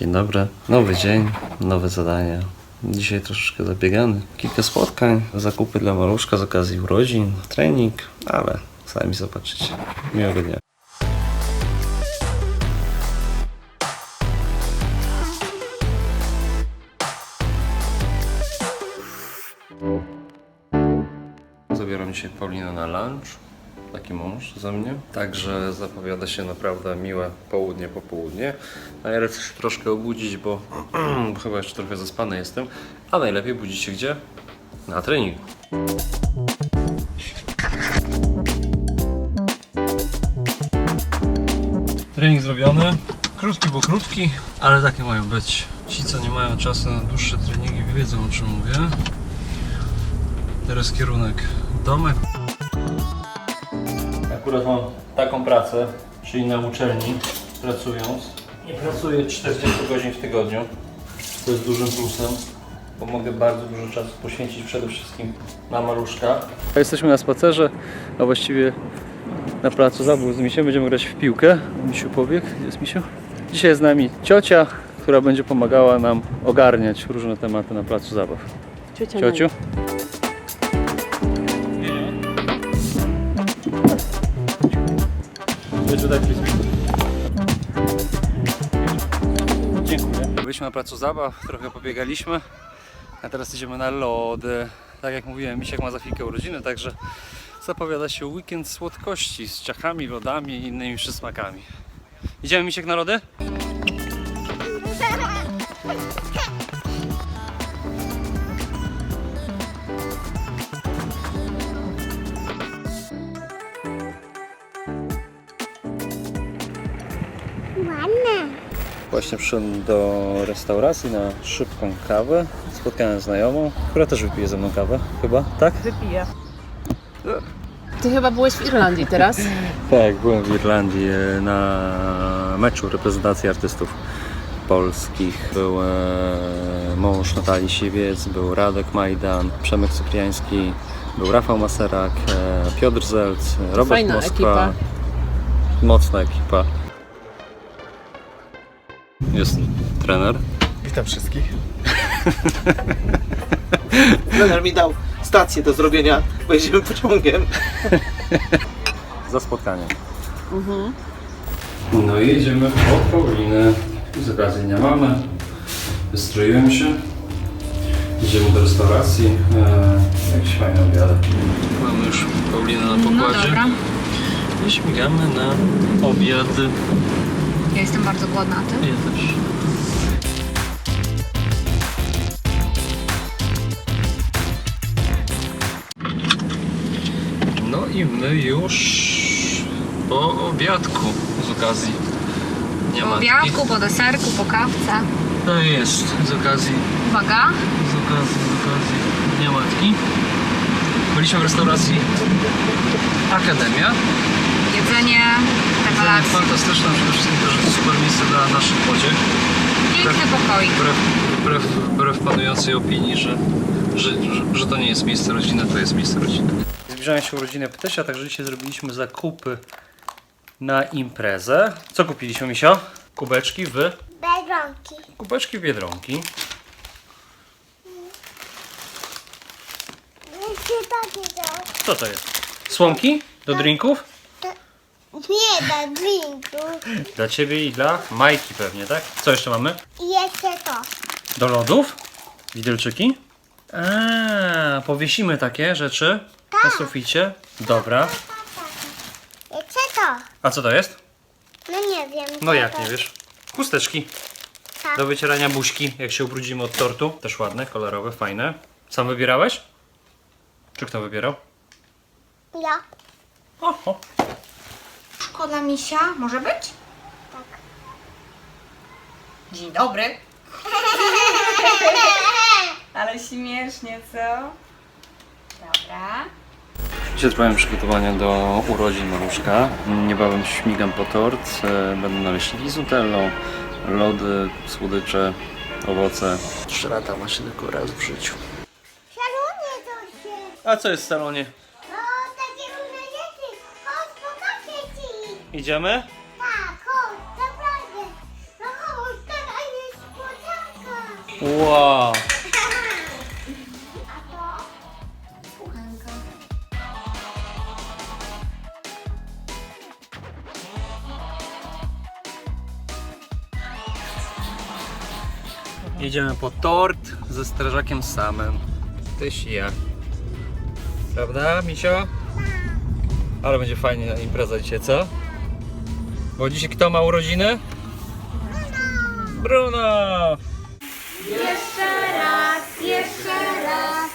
Dzień dobry. Nowy dzień, nowe zadania. Dzisiaj troszeczkę zabiegany. Kilka spotkań, zakupy dla maluszka z okazji urodzin, trening, ale sami zobaczycie. Miłego dnia. Zabieram dzisiaj Paulinę na lunch. Taki mąż za mnie. Także zapowiada się naprawdę miłe południe, popołudnie. A ja lecę się troszkę obudzić, bo chyba jeszcze trochę zaspany jestem. A najlepiej budzić się gdzie? Na treningu. Trening zrobiony. Krótki, bo krótki, ale takie mają być. Ci, co nie mają czasu na dłuższe treningi, wiedzą o czym mówię. Teraz kierunek domek. Akurat mam taką pracę, czyli na uczelni pracując. Nie pracuję 40 godzin w tygodniu. To jest dużym plusem, bo mogę bardzo dużo czasu poświęcić przede wszystkim na maluszka. Jesteśmy na spacerze, a właściwie na placu zabaw z Misiem. Będziemy grać w piłkę. Misiu pobiegł. Gdzie jest Misiu? Dzisiaj jest z nami ciocia, która będzie pomagała nam ogarniać różne tematy na placu zabaw. Ciocia Ciociu? Dziękuję. Byliśmy na placu zabaw, trochę pobiegaliśmy, a teraz idziemy na lody. Tak jak mówiłem, Misiek ma za chwilkę urodziny, także zapowiada się weekend słodkości z ciachami, lodami i innymi przysmakami. Idziemy Misiek na lody? Właśnie przyszedłem do restauracji na szybką kawę. Spotkałem znajomą, która też wypije ze mną kawę, chyba, tak? Wypiję. Ty chyba byłeś w Irlandii teraz? Tak, byłem w Irlandii e, na meczu reprezentacji artystów polskich. Był e, mąż Natalii Siwiec, był Radek Majdan, Przemek Cypriański, był Rafał Maserak, e, Piotr Zelc, Robert fajna Moskwa. ekipa. Mocna ekipa. Jest trener. Witam wszystkich. Trener mi dał stację do zrobienia, bo jedziemy pociągiem. za spotkanie. No i jedziemy po Paulinę. Z okazji dnia mamy. Wystroiłem się. Idziemy do restauracji. Eee, jakiś fajny obiad. Mamy już Paulinę na pokładzie. dobra. I śmigamy na obiad. Ja jestem bardzo głodna, a ty? Ja też. No i my już po obiadku z okazji. Nie Po ma obiadku, po deserku, po kawce. To jest z okazji, Uwaga. z okazji, z okazji Dnia Matki. Byliśmy w restauracji Akademia. Jedzenie, Jedzenie rewelacja. fantastyczne, przede wszystkim też jest super miejsce dla naszych pociech. Piękny pokoik. Wbrew, wbrew, wbrew panującej opinii, że, że, że, że to nie jest miejsce rodziny, to jest miejsce rodziny. Zbliżają się urodziny Ptesia, także dzisiaj zrobiliśmy zakupy na imprezę. Co kupiliśmy, Misio? Kubeczki w... Biedronki. Kubeczki w Biedronki. Co to jest? Słomki? Do drinków? Nie da drinku. Dla Ciebie i dla Majki pewnie, tak? Co jeszcze mamy? I jeszcze to. Do lodów? Widelczyki? A, powiesimy takie rzeczy na suficie. Dobra. Jeszcze to. A co to jest? No nie wiem. No co jak to. nie wiesz? Chusteczki Tak. do wycierania buźki, jak się ubrudzimy od tortu. Też ładne, kolorowe, fajne. Sam wybierałeś? Czy kto wybierał? Ja. Oho. Szkoda misia, może być? Tak. Dzień dobry. Ale śmiesznie, co? Dobra. Dzisiaj trwają przygotowania do urodzin maluszka. Niebawem śmigam po tort. E, Będą naleśniki z nutellą, lody, słodycze, owoce. Trzy lata ma się tylko raz w życiu. Szalunie to się. A co jest w salonie? Idziemy? Tak, chodź, naprawdę. No chodź, tak, a jest Wow. Jedziemy po tort ze strażakiem samym. Tyś i ja. Prawda, Misio? Ale będzie fajnie impreza dzisiaj, co? Bo dzisiaj kto ma urodziny? Bruno! Jeszcze raz, jeszcze raz.